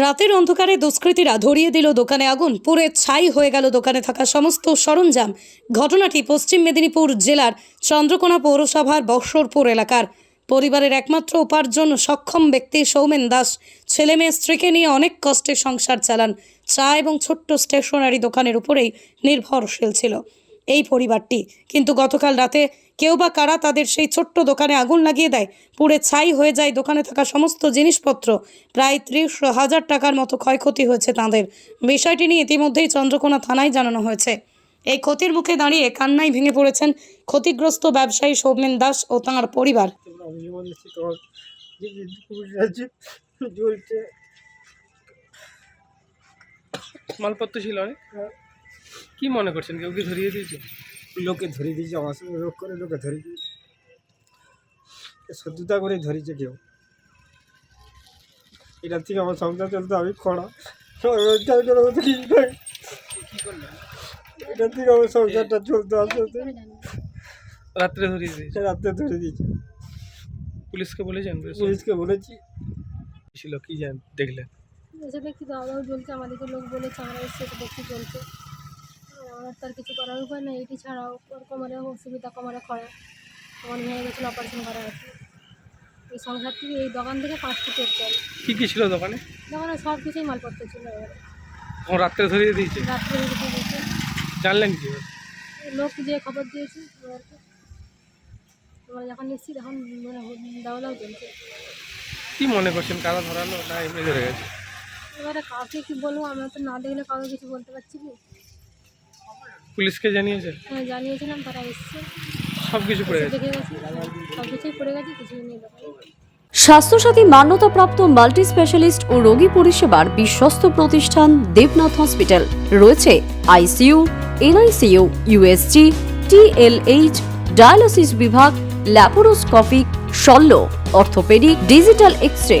রাতের অন্ধকারে দুষ্কৃতীরা ধরিয়ে দিল দোকানে আগুন। পুড়ে ছাই হয়ে গেল দোকানে থাকা সমস্ত সরঞ্জাম। ঘটনাটি পশ্চিম মেদিনীপুর জেলার চন্দ্রকোনা পৌরসভার বৎসরপুর এলাকার। পরিবারের একমাত্র উপার্জন সক্ষম ব্যক্তি সৌমেন দাস। ছেলে মেয়ে স্ত্রীকে নিয়ে অনেক কষ্টে সংসার চালান। চা এবং ছোট্ট স্টেশনারি দোকানের উপরেই নির্ভরশীল ছিল। এই পরিবারটি। কিন্তু গতকাল রাতে কেউ বা কারা তাদের সেই ছোট্ট দোকানে আগুন লাগিয়ে দেয়, পুড়ে ছাই হয়ে যায় দোকানে থাকা সমস্ত জিনিসপত্র। প্রায় ত্রিশ হাজার টাকার মতো ক্ষয়ক্ষতি হয়েছে তাদের। বিষয়টি নিয়ে ইতিমধ্যেই চন্দ্রকোনা থানায় জানানো হয়েছে। এই ক্ষতির মুখে দাঁড়িয়ে কান্নায় ভেঙে পড়েছেন ক্ষতিগ্রস্ত ব্যবসায়ী সৌমেন দাস ও তাঁর পরিবার। মালপত্র ছিল অনেক। কি মনে করছেন? কেউ কি ধরিয়ে দিয়েছে লোকে ধরে দিয়েছে আমার সঙ্গে রোগ করে লোকে ধরে দিয়েছে। এ শত্রুতা করে ধরেছে কেউ। এটার থেকে আমার সংসার চলতে আমি খরা। রোজগার করে মতো কিছু এটার থেকে আমার সংসারটা চলতে আস্তে রাত্রে ধরিয়ে দিয়েছে রাত্রে ধরে দিয়েছে। পুলিশকে বলেছেন? পুলিশকে বলেছি। ছিল? কি জান দেখলেন? এসে দেখছি দাওয়া দাও জ্বলছে আমাদেরকে লোক বলেছে আমরা এসে তো দেখছি আমার তার কিছু করার উপায় নেই। এটি ছাড়াও ওর কোমরে অসুবিধা কোমরে খরা কোমর ভেঙে গেছিল অপারেশন করা আছে এই সংসার থেকে এই দোকান থেকে পাঁচটি পেট চল। কি কি ছিল দোকানে? দোকানে সব কিছুই মালপত্র ছিল এবারে। রাত্রে ধরিয়ে দিয়েছে? রাত্রে দিয়েছে। জানলেন কি? লোক যে খবর দিয়েছে আমরা যখন এসেছি তখন মানে দাওয়া চলছে। কি মনে করছেন কারা ধরালো না এমনি ধরে গেছে? এবারে কাউকে কি বলব? আমরা তো না দেখলে কাউকে কিছু বলতে পারছি কি? পুলিশকে জানিয়েছেন হ্যাঁ জানিয়েছিলাম তারা এসছে। সব কিছু পড়ে গেছে দেখে গেছি? সব কিছুই পড়ে গেছে কিছুই নেই স্বাস্থ্যসাথী মান্যতাপ্রাপ্ত মাল্টি স্পেশালিস্ট ও রোগী পরিষেবার বিশ্বস্ত প্রতিষ্ঠান দেবনাথ হসপিটাল। রয়েছে ICU NICU USG TLH dialysis বিভাগ ল্যাপারোস্কোপিক শল্য অর্থোপেডিক ডিজিটাল এক্স রে